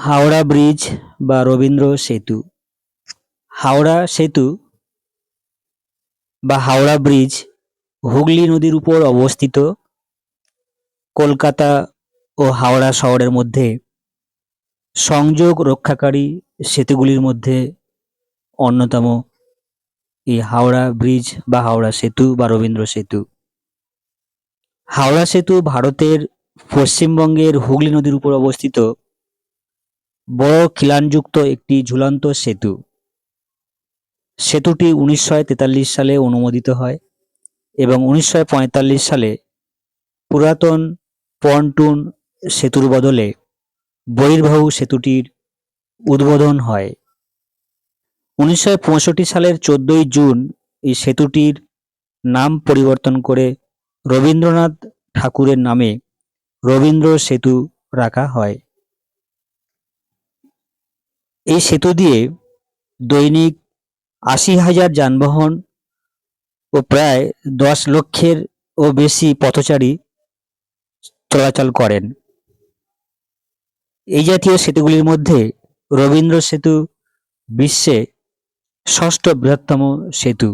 Howrah bridge বা রবীন্দ্র সেতু। হাওড়া সেতু বা হাওড়া ব্রিজ হুগলি নদীর উপর অবস্থিত। কলকাতা ও হাওড়া শহরের মধ্যে সংযোগ রক্ষাকারী সেতুগুলির মধ্যে অন্যতম এই হাওড়া ব্রিজ বা হাওড়া সেতু বা রবীন্দ্র সেতু। হাওড়া সেতু ভারতের পশ্চিমবঙ্গের হুগলি নদীর উপর অবস্থিত। বড় খিলানযুক্ত একটি ঝুলন্ত সেতু। সেতুটি উনিশশো তেতাল্লিশ সালে অনুমোদিত হয় এবং উনিশশো পঁয়তাল্লিশ সালে পুরাতন পন্টুন সেতুর বদলে বহির্বাহু সেতুটির উদ্বোধন হয়। উনিশশো পঁয়ষট্টি সালের চোদ্দই জুন এই সেতুটির নাম পরিবর্তন করে রবীন্দ্রনাথ ঠাকুরের নামে রবীন্দ্র সেতু রাখা হয়। এই সেতু দিয়ে দৈনিক আশি হাজার যানবাহন ও প্রায় দশ লক্ষের ও বেশি পথচারী চলাচল করেন। এই জাতীয় সেতুগুলির মধ্যে রবীন্দ্র সেতু বিশ্বে ষষ্ঠ বৃহত্তম সেতু।